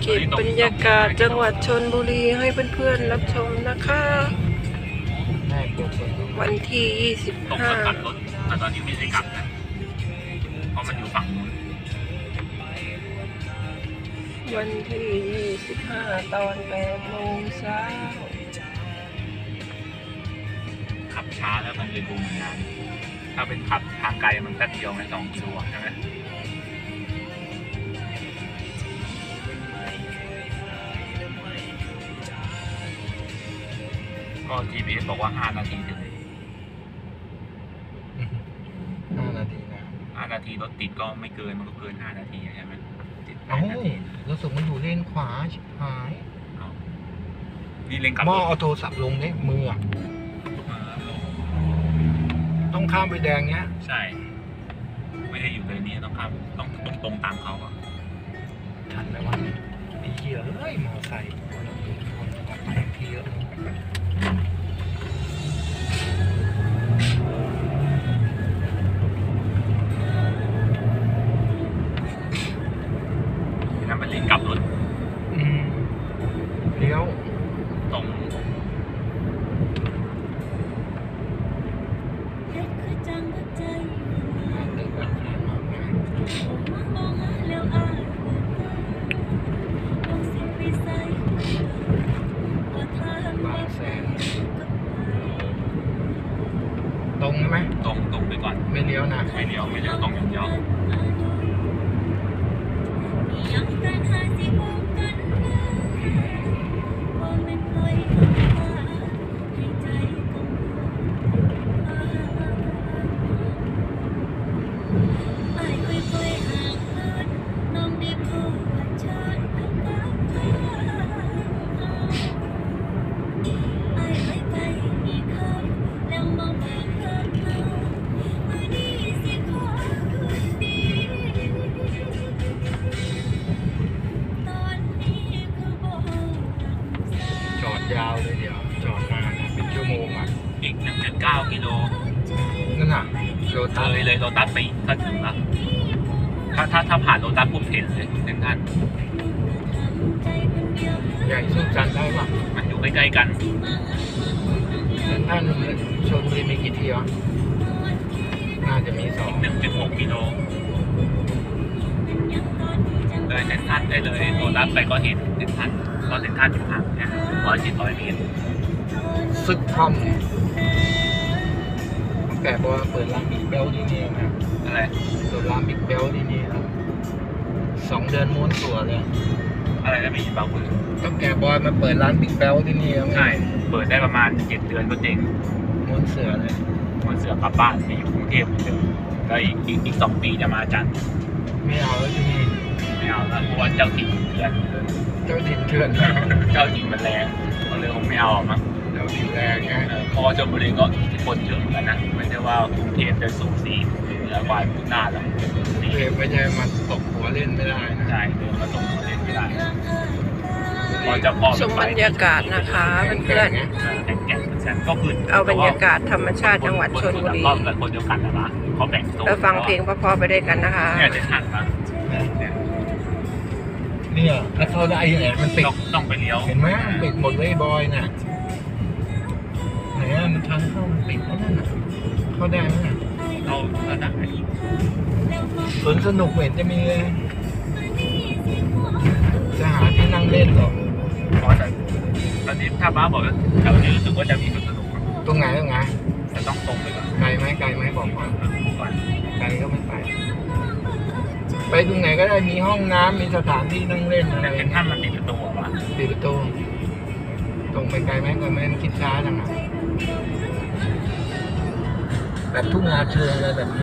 เก็บบรรยากาศจังหวัดชนบุรีให้เพื่อนๆรับชมนะคะ วันที่ตรงขับรถแต่ตอนนี้ไม่ได้กลับนะเพราะมันอยู่ฝั่งนู้นวันที่ 25 ตอน8โมงเช้าขับช้าแล้วมันเลยดูมือนนานถ้าเป็นขับทางไกลมันแป๊บเดียวไงสองกิโลใช่ไหม ก็ GPS บอกว่า5นาทีถึงห้านาทีนะ5นาทีรถติดก็ไม่เกินมันก็เกิน5นาทีใช่ไหมติดเอ้า5นาทีรู้สึกมันอยู่เลนขวาชิบหายเอานี่เล่นกลับหม้อรถเอาโทรศัพท์ลงเนี่ยมืออะเออต้องข้ามไปแดงเนี้ยใช่ ไม่ได้อยู่เลยนี่ต้องขับต้องตรงตรงๆตามเขาอะทันไหมวะไอ้เหี้ยเอ้ยมอไซค์คนออกไปทีเยอะ นั่นมันเล่นกลับรถอืมเลี้ยวตรงเฮ็ดคือจังว่าใจเลิกแล้วแค่มาไงผมมองหาแล้วอายลองสิไปใส่ว่าทางบางแสนตรงไหมตรงตรงไปก่อน ไม่เลี้ยวนะ ไม่เลี้ยว ไม่เลี้ยวตรงอย่างเดียว งอะอีกหนึ่งจุดเก้ากิโลนั่นน่ะโรตัสเลยเลยโรตัสไปอีกถ้าถึงละถ้าถ้าถ้าผ่านโรตัสปุ๊บเห็นเลยหนึ่งท่านใหญ่สุดจันทร์ได้ปะมันอยู่ใกล้ๆกันท่านชนบุรีมีกี่ที่วะน่าจะมีสองหนึ่งจุดหกกิโลเลยเส้นทันได้เลยโรตัสไปก็เห็นเส้นทันก็เส้นทันอยู่ห่างแค่ร้อยสิบร้อยเมตร ซึกทอมแกบอกว่าเปิดร้านบิ๊กเบลที่นี่นะอะไรเปิดร้านบิ๊กเบลที่นี่นะสองเดือนม้วนตัวเลย อะไรนะไม่ยินบ้างคุณก็แกบอยมาเปิดร้านบิ๊กเบลที่นี่แล้วใช่ เปิดได้ประมาณเจ็ดเดือนก็เจ๊งม้วนเสือเลยมันเสือกลับบ้านไปอยู่กรุงเทพเหมือนเดิมแล้วอีกอีกอีกสองปีจะมาจันทร์ไม่เอาแล้วที่นี่ไม่เอาแล้วเพราะว่าเจ้าถิ่นเถื่อนเจ้าถิ่นเถื่อนเจ้าถิ่นมันแรงก็เลยคงไม่เอาหรอกมั้ง เจ้าถิ่นแรงไงเออเพราะว่าชลบุรีก็อิทธิพลเยอะเหมือนกันนะไม่ใช่ว่ากรุงเทพจะสูงสีเหนือกว่าพุทธนาหรอกสีเทพไม่ใช่มาตกหัวเล่นไม่ได้นะใช่เดินมาตรงหัวเล่นไม่ได้พอจะพอชมบรรยากาศนะคะเพื่อนไงแข่งแข่งแข่งก็คือเอาบรรยากาศธรรมชาติจังหวัดชนบุรีก็เป็นคนเดียวกันนะเขาแบ่งโซนแล้วฟังเพลงเพราะๆไปด้วยกันนะคะเนี่ยจะทันปะเนี่ยเนี่ยแล้วเข้าได้ยังไงมันปิดต้องต้องไปเลี้ยว เห็นไหมมันปิดหมดเลยบอยน่ะไหน อะมันทางเข้ามันปิดแล้วนั่นน่ะเข้าได้ไหมน่ะเราระดับไหนสวนสนุกไม่เห็นจะมีเลยจะหาที่นั่งเล่นหรอกพอแต่ตอนนี้ถ้าบ้าบอกว่าแถวนี้รู้สึกว่าจะมีสวนสนุกอะตรงไหนตรงไหนแต่ต้องตรงไปก่อนไกลไหมไกลไหมบอกก่อนก่อนไกลก็ไม่ไปไปตรงไหนก็ได้มีห้องน้ำมีสถานที่นั่งเล่นอะไรแต่เป็นท่านมันปิดประตูเหรอวะปิดประตูตรงไปไกลไหมก็ไม่คิดช้าจังอะ แบบทุ่งนาเชิงอะไรแบบ